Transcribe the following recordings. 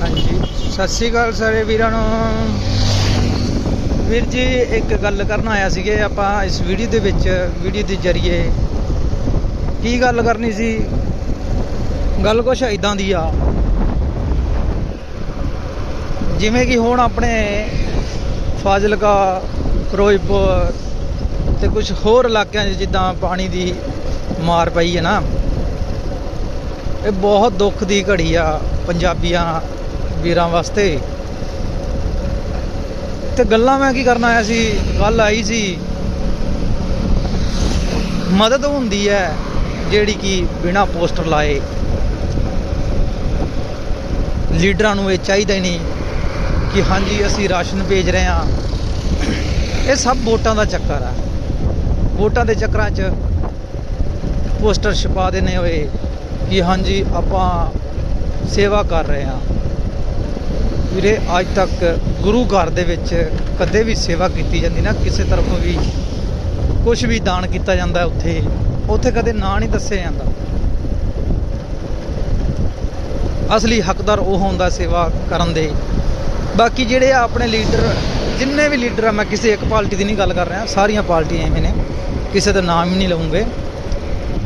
ਹਾਂਜੀ। ਸਤਿ ਸ਼੍ਰੀ ਅਕਾਲ ਸਾਰੇ ਵੀਰਾਂ ਨੂੰ। ਵੀਰ ਜੀ, ਇੱਕ ਗੱਲ ਕਰਨ ਆਇਆ ਸੀਗੇ ਆਪਾਂ ਇਸ ਵੀਡੀਓ ਦੇ ਵਿੱਚ, ਵੀਡੀਓ ਦੇ ਜ਼ਰੀਏ। ਕੀ ਗੱਲ ਕਰਨੀ ਸੀ? ਗੱਲ ਕੁਛ ਇਦਾਂ ਦੀ ਆ। ਜਿਵੇਂ ਕਿ ਹੁਣ ਆਪਣੇ ਫਾਜ਼ਿਲਕਾ, ਫਿਰੋਜ਼ਪੁਰ ਤੇ ਕੁਝ ਹੋਰ ਇਲਾਕਿਆਂ 'ਚ ਜਿੱਦਾਂ ਪਾਣੀ ਦੀ ਮਾਰ ਪਈ ਹੈ ਨਾ। ਇਹ ਬਹੁਤ ਦੁੱਖ ਦੀ ਘੜੀ ਆ ਪੰਜਾਬੀਆਂ ਵੀਰਾਂ ਵਾਸਤੇ। ਤੇ ਗੱਲਾਂ ਮੈਂ ਕੀ ਕਰਨ ਆਇਆ ਸੀ? ਗੱਲ ਆਈ ਸੀ। ਮਦਦ ਹੁੰਦੀ ਹੈ ਜਿਹੜੀ ਕਿ ਬਿਨਾ ਪੋਸਟਰ ਲਾਏ। ਲੀਡਰਾਂ ਨੂੰ ਇਹ ਚਾਹੀਦਾ ਨਹੀਂ ਕਿ ਹਾਂਜੀ, ਅਸੀਂ ਰਾਸ਼ਨ ਭੇਜ ਰਹੇ ਹਾਂ। ਇਹ ਸਭ ਵੋਟਾਂ ਦਾ ਚੱਕਰ ਆ। ਵੋਟਾਂ ਦੇ ਚੱਕਰਾਂ 'ਚ ਪੋਸਟਰ ਛਪਾ ਦੇਣੇ ਹੋਏ। ਕਿ ਹਾਂਜੀ, ਆਪਾਂ ਸੇਵਾ ਕਰ ਰਹੇ ਹਾਂ। ਵੀਰੇ, ਅੱਜ ਤੱਕ ਗੁਰੂ ਘਰ ਦੇ ਵਿੱਚ ਕਦੇ ਵੀ ਸੇਵਾ ਕੀਤੀ ਜਾਂਦੀ ਨਾ, ਕਿਸੇ ਤਰਫੋਂ ਵੀ ਕੁਝ ਵੀ ਦਾਨ ਕੀਤਾ ਜਾਂਦਾ ਉੱਥੇ ਉੱਥੇ ਕਦੇ ਨਾਂ ਨਹੀਂ ਦੱਸਿਆ ਜਾਂਦਾ। ਅਸਲੀ ਹੱਕਦਾਰ ਉਹ ਹੁੰਦਾ ਸੇਵਾ ਕਰਨ ਦੇ। ਬਾਕੀ ਜਿਹੜੇ ਆਪਣੇ ਲੀਡਰ, ਜਿੰਨੇ ਵੀ ਲੀਡਰ ਆ, ਮੈਂ ਕਿਸੇ ਇੱਕ ਪਾਰਟੀ ਦੀ ਨਹੀਂ ਗੱਲ ਕਰ ਰਿਹਾ, ਸਾਰੀਆਂ ਪਾਰਟੀਆਂ ਐਵੇਂ ਨੇ, ਕਿਸੇ ਦਾ ਨਾਮ ਹੀ ਨਹੀਂ ਲਵਾਂਗੇ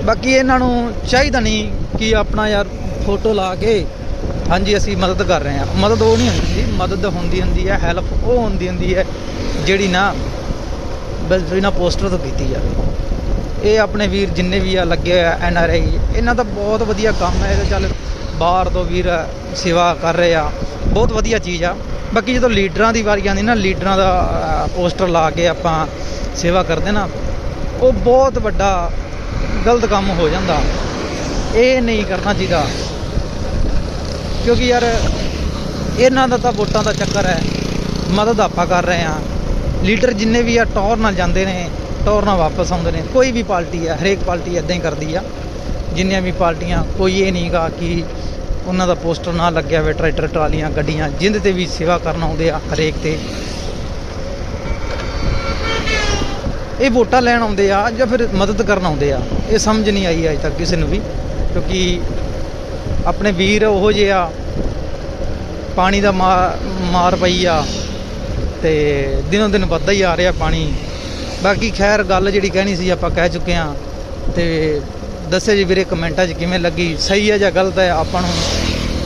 ਬਾਕੀ ਇਹਨਾਂ ਨੂੰ ਚਾਹੀਦਾ ਨਹੀਂ ਕਿ ਆਪਣਾ ਯਾਰ ਫੋਟੋ ਲਾ ਕੇ ਹਾਂਜੀ, ਅਸੀਂ ਮਦਦ ਕਰ ਰਹੇ ਹਾਂ। ਮਦਦ ਉਹ ਨਹੀਂ ਹੁੰਦੀ, ਮਦਦ ਹੁੰਦੀ ਹੁੰਦੀ ਹੈ ਹੈਲਪ ਉਹ ਹੁੰਦੀ ਹੁੰਦੀ ਹੈ ਜਿਹੜੀ ਨਾ ਬਸ ਬਿਨਾਂ ਪੋਸਟਰ ਤੋਂ ਕੀਤੀ ਜਾਵੇ। ਇਹ ਆਪਣੇ ਵੀਰ ਜਿੰਨੇ ਵੀ ਆ, ਲੱਗੇ ਹੋਏ ਆ ਐਨ ਆਰ ਆਈ ਇਹਨਾਂ ਦਾ ਬਹੁਤ ਵਧੀਆ ਕੰਮ ਹੈ। ਇਹ ਚੱਲ ਬਾਹਰ ਤੋਂ ਵੀਰ ਸੇਵਾ ਕਰ ਰਹੇ ਆ। ਬਹੁਤ ਵਧੀਆ ਚੀਜ਼ ਆ। ਬਾਕੀ ਜਦੋਂ ਲੀਡਰਾਂ ਦੀ ਵਾਰੀ ਆਉਂਦੀ ਨਾ, ਲੀਡਰਾਂ ਦਾ ਪੋਸਟਰ ਲਾ ਕੇ ਆਪਾਂ ਸੇਵਾ ਕਰਦੇ ਨਾ, ਉਹ ਬਹੁਤ ਵੱਡਾ ਗਲਤ ਕੰਮ ਹੋ ਜਾਂਦਾ। ਇਹ ਨਹੀਂ ਕਰਨਾ ਚਾਹੀਦਾ। ਕਿਉਂਕਿ ਯਾਰ, ਇਹਨਾਂ ਦਾ ਤਾਂ ਵੋਟਾਂ ਦਾ ਚੱਕਰ ਹੈ। ਮਦਦ ਆਪਾਂ ਕਰ ਰਹੇ ਹਾਂ। ਲੀਡਰ ਜਿੰਨੇ ਵੀ ਆ ਟੌਰ ਨਾਲ ਜਾਂਦੇ ਨੇ ਟੌਰ ਨਾਲ ਵਾਪਸ ਆਉਂਦੇ ਨੇ। ਕੋਈ ਵੀ ਪਾਰਟੀ ਆ ਹਰੇਕ ਪਾਰਟੀ ਇਦਾਂ ਹੀ ਕਰਦੀ ਆ। ਜਿੰਨੀਆਂ ਵੀ ਪਾਰਟੀਆਂ, ਕੋਈ ਇਹ ਨਹੀਂਗਾ ਕਿ ਉਹਨਾਂ ਦਾ ਪੋਸਟਰ ਨਾ ਲੱਗਿਆ ਹੋਵੇ, ਟਰੈਕਟਰ, ਟਰਾਲੀਆਂ, ਗੱਡੀਆਂ, ਜਿੰਦੇ ਤੇ ਵੀ ਸੇਵਾ ਕਰਨ ਆਉਂਦੇ ਆ ਹਰੇਕ ਤੇ। ਇਹ ਵੋਟਾਂ ਲੈਣ ਆਉਂਦੇ ਆ ਜਾਂ ਫਿਰ ਮਦਦ ਕਰਨ ਆਉਂਦੇ ਆ, ਇਹ ਸਮਝ ਨਹੀਂ ਆਈ ਅਜੇ ਤੱਕ ਕਿਸੇ ਨੂੰ ਵੀ, ਕਿਉਂਕਿ ਆਪਣੇ ਵੀਰ ਉਹੋ ਜਿਹੇ ਆ, ਪਾਣੀ ਦਾ ਮਾ- ਮਾਰ ਪਈ ਆ ਤੇ ਦਿਨੋਂ ਦਿਨ ਵੱਧਦਾ ਹੀ ਆ ਰਿਹਾ ਪਾਣੀ। ਬਾਕੀ ਖੈਰ ਗੱਲ ਜਿਹੜੀ ਕਹਿਣੀ ਸੀ ਆਪਾਂ ਕਹਿ ਚੁੱਕੇ ਆ ਤੇ ਦੱਸਿਓ ਜੀ ਵੀਰੇ ਕਮੈਂਟਾਂ 'ਚ ਕਿਵੇਂ ਲੱਗੀ, ਸਹੀ ਹੈ ਜਾਂ ਗਲਤ ਹੈ ਆਪਾਂ ਨੂੰ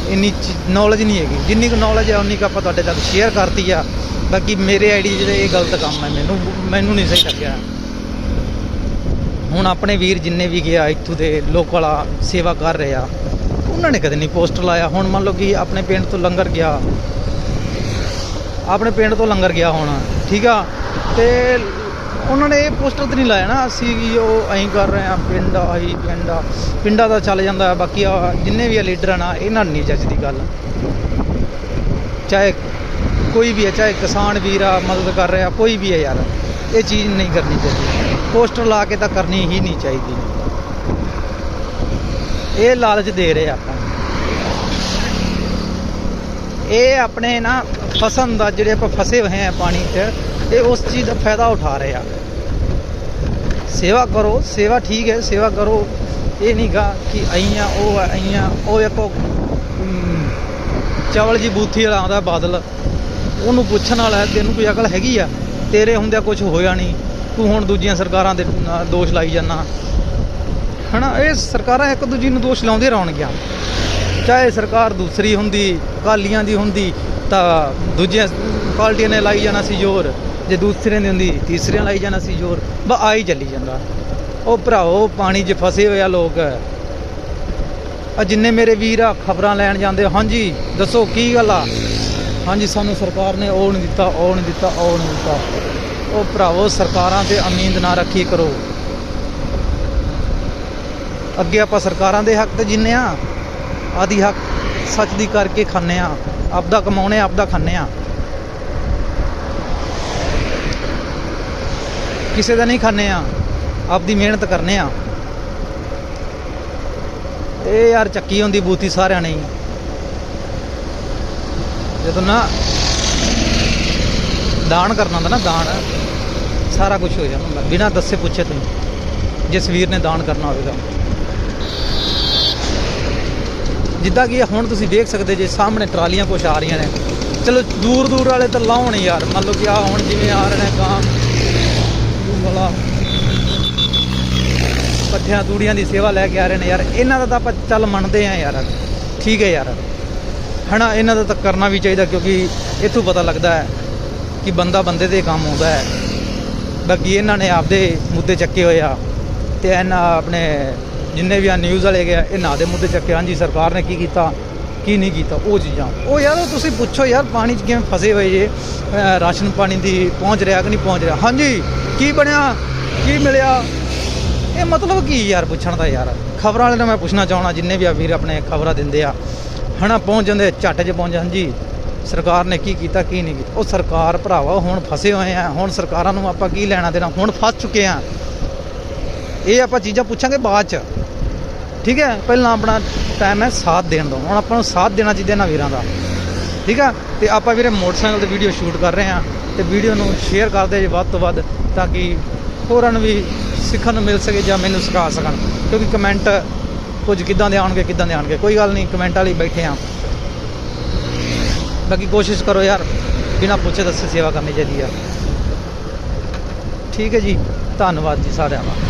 ਇੰਨੀ ਨੌਲੇਜ ਨਹੀਂ ਹੈਗੀ। ਜਿੰਨੀ ਕੁ ਨੌਲੇਜ ਹੈ ਉਨੀ ਕੁ ਆਪਾਂ ਤੁਹਾਡੇ ਤੱਕ ਸ਼ੇਅਰ ਕਰਤੀ ਆ। ਬਾਕੀ ਮੇਰੇ ਆਈਡੀ ਜਿਹੜੇ ਇਹ ਗਲਤ ਕੰਮ ਹੈ ਮੈਨੂੰ ਮੈਨੂੰ ਨਹੀਂ ਸਹੀ ਲੱਗਿਆ। ਹੁਣ ਆਪਣੇ ਵੀਰ ਜਿੰਨੇ ਵੀ ਗਿਆ ਇੱਥੋਂ ਦੇ ਲੋਕਲ ਆ ਸੇਵਾ ਕਰ ਰਹੇ ਆ ਉਹਨਾਂ ਨੇ ਕਦੇ ਨਹੀਂ ਪੋਸਟਰ ਲਾਇਆ। ਹੁਣ ਮੰਨ ਲਓ ਕਿ ਆਪਣੇ ਪਿੰਡ ਤੋਂ ਲੰਗਰ ਗਿਆ, ਆਪਣੇ ਪਿੰਡ ਤੋਂ ਲੰਗਰ ਗਿਆ ਹੁਣ, ਠੀਕ ਆ? ਤੇ ਉਹਨਾਂ ਨੇ ਇਹ ਪੋਸਟਰ ਤੇ ਨਹੀਂ ਲਾਇਆ ਨਾ, ਅਸੀਂ ਵੀ ਉਹ ਐਂ ਕਰ ਰਹੇ ਆ ਪਿੰਡ ਆਹੀ ਪਿੰਡ ਆ। ਪਿੰਡਾਂ ਦਾ ਚੱਲ ਜਾਂਦਾ, ਬਾਕੀ ਆ ਜਿੰਨੇ ਵੀ ਆ ਲੀਡਰ ਆ ਨਾ ਇਹਨਾਂ ਨੂੰ ਨਹੀਂ ਜੱਜਦੀ ਗੱਲ। ਚਾਹੇ ਕੋਈ ਵੀ ਹੈ ਚਾਹੇ ਕਿਸਾਨ ਵੀਰ ਆ ਮਦਦ ਕਰ ਰਿਹਾ ਕੋਈ ਵੀ ਹੈ ਯਾਰ ਇਹ ਚੀਜ਼ ਨਹੀਂ ਕਰਨੀ ਚਾਹੀਦੀ। ਪੋਸਟਰ ਲਾ ਕੇ ਤਾਂ ਕਰਨੀ ਹੀ ਨਹੀਂ ਚਾਹੀਦੀ। ਇਹ ਲਾਲਚ ਦੇ ਰਹੇ ਆਪਾਂ। ਇਹ ਆਪਣੇ ਨਾ ਫਸਣ ਦਾ ਜਿਹੜੇ ਆਪਾਂ ਫਸੇ ਹੋਏ ਆ ਪਾਣੀ 'ਚ ਇਹ ਉਸ ਚੀਜ਼ ਦਾ ਫਾਇਦਾ ਉਠਾ ਰਹੇ ਆ। ਸੇਵਾ ਕਰੋ ਸੇਵਾ ਠੀਕ ਹੈ ਸੇਵਾ ਕਰੋ। ਇਹ ਨਹੀਂਗਾ ਕਿ ਆਈਆਂ ਉਹ ਆ, ਆਈਆਂ ਉਹ ਇੱਕੋ ਚਵਲ ਜੀ ਬੂਥੀ ਵਾਲਾ ਆਉਂਦਾ ਬਾਦਲ। ਉਹਨੂੰ ਪੁੱਛਣ ਵਾਲਾ ਤੈਨੂੰ ਕੋਈ ਅਕਲ ਹੈਗੀ ਆ? ਤੇਰੇ ਹੁੰਦਿਆਂ ਕੁਝ ਹੋਇਆ ਨਹੀਂ। ਤੂੰ ਹੁਣ ਦੂਜੀਆਂ ਸਰਕਾਰਾਂ ਦੇ ਦੋਸ਼ ਲਾਈ ਜਾਂਦਾ ਹਨਾ, ਇਹ ਸਰਕਾਰਾਂ ਇੱਕ ਦੂਜੀ ਨੂੰ ਦੋਸ਼ ਲਾਉਂਦੇ ਰਹਿਣਗੀਆਂ। ਚਾਹੇ ਸਰਕਾਰ ਦੂਸਰੀ ਹੁੰਦੀ, ਅਕਾਲੀਆਂ ਦੀ ਹੁੰਦੀ, ਤਾਂ ਦੂਜੀਆਂ ਪਾਰਟੀਆਂ ਨੇ ਲਾਈ ਜਾਣਾ ਸੀ ਜ਼ੋਰ। ਜੇ ਦੂਸਰਿਆਂ ਦੀ ਹੁੰਦੀ, ਤੀਸਰਿਆਂ ਲਾਈ ਜਾਣਾ ਸੀ ਜ਼ੋਰ। ਬਸ ਆ ਹੀ ਚੱਲੀ ਜਾਂਦਾ। ਉਹ ਭਰਾਓ, ਪਾਣੀ 'ਚ ਫਸੇ ਹੋਏ ਆ ਲੋਕ। ਆ ਜਿੰਨੇ ਮੇਰੇ ਵੀਰ ਆ, ਖਬਰਾਂ ਲੈਣ ਜਾਂਦੇ। ਹਾਂਜੀ, ਦੱਸੋ ਕੀ ਗੱਲ ਆ? ਹਾਂਜੀ, ਸਾਨੂੰ ਸਰਕਾਰ ਨੇ ਉਹ ਨਹੀਂ ਦਿੱਤਾ, ਉਹ ਨਹੀਂ ਦਿੱਤਾ, ਉਹ ਨਹੀਂ ਦਿੱਤਾ। ਉਹ ਭਰਾਵੋ, ਸਰਕਾਰਾਂ ਤੇ ਉਮੀਦ ਨਾ ਰੱਖੀ ਕਰੋ। ਅੱਗੇ ਆਪਾਂ ਸਰਕਾਰਾਂ ਦੇ ਹੱਕ ਤੇ ਜਿੰਨੇ ਆ, ਆਦੀ ਹੱਕ ਸੱਚ ਦੀ ਕਰਕੇ ਖਾਂਦੇ ਆ। ਆਪਦਾ ਕਮਾਉਣੇ, ਆਪਦਾ ਖਾਂਦੇ ਆ। ਕਿਸੇ ਦਾ ਨਹੀਂ ਖਾਂਦੇ ਆ, ਆਪਦੀ ਮਿਹਨਤ ਕਰਨੇ ਆ। ਇਹ ਯਾਰ ਚੱਕੀ ਹੁੰਦੀ ਬੂਤੀ ਸਾਰਿਆਂ ਨੇ। ਹੀ। ਜਦੋਂ ਨਾ ਦਾਨ ਕਰਨਾ ਹੁੰਦਾ ਨਾ, ਦਾਨ, ਸਾਰਾ ਕੁਝ ਹੋ ਜਾਂਦਾ। ਬਿਨਾਂ ਦੱਸੇ ਪੁੱਛੇ ਤੁਸੀਂ ਜਿਸ ਵੀਰ ਨੇ ਦਾਨ ਕਰਨਾ ਹੋਵੇਗਾ। ਜਿੱਦਾਂ ਕਿ ਹੁਣ ਤੁਸੀਂ ਦੇਖ ਸਕਦੇ ਜੇ ਸਾਹਮਣੇ ਟਰਾਲੀਆਂ ਕੁਛ ਆ ਰਹੀਆਂ ਨੇ। ਚਲੋ ਦੂਰ ਦੂਰ ਵਾਲੇ ਤਾਂ ਲਾਉਣ ਯਾਰ। ਮੰਨ ਲਓ ਕਿ ਆ ਹੁਣ ਜਿਵੇਂ ਆ ਰਹੇ ਨੇ ਕਾਂ ਵਾਲਾ ਪੱਠਿਆਂ ਤੂੜੀਆਂ ਦੀ ਸੇਵਾ ਲੈ ਕੇ ਆ ਰਹੇ ਨੇ ਯਾਰ। ਇਹਨਾਂ ਦਾ ਤਾਂ ਆਪਾਂ ਚੱਲ ਮੰਨਦੇ ਆ ਯਾਰ। ਠੀਕ ਹੈ ਯਾਰ। ਹਨਾ, ਇਹਨਾਂ ਦਾ ਤਾਂ ਕਰਨਾ ਵੀ ਚਾਹੀਦਾ ਕਿਉਂਕਿ ਇੱਥੋਂ ਪਤਾ ਲੱਗਦਾ ਹੈ ਕਿ ਬੰਦਾ ਬੰਦੇ ਦੇ ਕੰਮ ਆਉਂਦਾ ਹੈ। ਬਾਕੀ ਇਹਨਾਂ ਨੇ ਆਪਦੇ ਮੁੱਦੇ ਚੱਕੇ ਹੋਏ ਆ ਤੇ ਇਹਨਾਂ ਆਪਣੇ ਜਿੰਨੇ ਵੀ ਆ ਨਿਊਜ਼ ਵਾਲੇ ਗਏ ਇਹਨਾਂ ਦੇ ਮੁੱਦੇ ਚੱਕੇ ਹਾਂਜੀ, ਸਰਕਾਰ ਨੇ ਕੀ ਕੀਤਾ, ਕੀ ਨਹੀਂ ਕੀਤਾ, ਉਹ ਚੀਜ਼ਾਂ। ਉਹ ਯਾਰ, ਤੁਸੀਂ ਪੁੱਛੋ ਯਾਰ, ਪਾਣੀ 'ਚ ਕਿਵੇਂ ਫਸੇ ਹੋਏ ਜੇ? ਰਾਸ਼ਨ ਪਾਣੀ ਦੀ ਪਹੁੰਚ ਰਿਹਾ ਕਿ ਨਹੀਂ ਪਹੁੰਚ ਰਿਹਾ? ਹਾਂਜੀ, ਕੀ ਬਣਿਆ? ਕੀ ਮਿਲਿਆ? ਇਹ ਮਤਲਬ ਕੀ ਯਾਰ ਪੁੱਛਣ ਦਾ ਯਾਰ? ਖਬਰਾਂ ਵਾਲੇ ਨੂੰ ਮੈਂ ਪੁੱਛਣਾ ਚਾਹਣਾ ਜਿੰਨੇ ਵੀ ਆ ਵੀਰ ਆਪਣੇ ਖਬਰਾਂ ਦਿੰਦੇ ਆ। ਹਨਾ ਪਹੁੰਚ ਜਾਂਦੇ, ਝੱਟ 'ਚ ਪਹੁੰਚ ਜਾਂਦੇ ਜੀ ਸਰਕਾਰ ਨੇ ਕੀ ਕੀਤਾ, ਕੀ ਨਹੀਂ ਕੀਤਾ? ਉਹ ਸਰਕਾਰ ਭਰਾਵਾ, ਹੁਣ ਫਸੇ ਹੋਏ ਆ, ਹੁਣ ਸਰਕਾਰਾਂ ਨੂੰ ਆਪਾਂ ਕੀ ਲੈਣਾ ਦੇਣਾ? ਹੁਣ ਫਸ ਚੁੱਕੇ ਆ। ਇਹ ਆਪਾਂ ਚੀਜ਼ਾਂ ਪੁੱਛਾਂਗੇ ਬਾਅਦ 'ਚ। ਠੀਕ ਹੈ? ਪਹਿਲਾਂ ਆਪਣਾ ਟਾਈਮ ਹੈ ਸਾਥ ਦੇਣ ਦਾ। ਹੁਣ ਆਪਾਂ ਨੂੰ ਸਾਥ ਦੇਣਾ ਚਾਹੀਦਾ ਇਹਨਾਂ ਵੀਰਾਂ ਦਾ। ਠੀਕ ਆ? ਤੇ ਆਪਾਂ ਵੀਰੇ ਮੋਟਰਸਾਈਕਲ ਤੇ ਵੀਡੀਓ ਸ਼ੂਟ ਕਰ ਰਹੇ ਆ। ਤੇ ਵੀਡੀਓ ਨੂੰ ਸ਼ੇਅਰ ਕਰਦੇ ਜੇ ਵੱਧ ਤੋਂ ਵੱਧ, ਤਾਂ ਕਿ ਹੋਰਾਂ ਨੂੰ ਵੀ ਸਿੱਖਣ ਨੂੰ ਮਿਲ ਸਕੇ ਜਾਂ ਮੈਨੂੰ ਸਿਖਾ ਸਕਣ। ਕਿਉਂਕਿ ਕਮੈਂਟ ਕੁਝ ਕਿੱਦਾਂ ਦੇ ਆਉਣਗੇ, ਕਿੱਦਾਂ ਦੇ ਆਉਣਗੇ। ਕੋਈ ਗੱਲ ਨਹੀਂ ਕਮੈਂਟਾਂ ਲਈ ਬੈਠੇ ਆ। ਬਾਕੀ ਕੋਸ਼ਿਸ਼ ਕਰੋ ਯਾਰ, ਬਿਨਾਂ ਪੁੱਛੇ ਦੱਸੇ ਸੇਵਾ ਕਰਨੀ ਚਾਹੀਦੀ ਆ। ਠੀਕ ਹੈ ਜੀ, ਧੰਨਵਾਦ ਜੀ ਸਾਰਿਆਂ ਦਾ।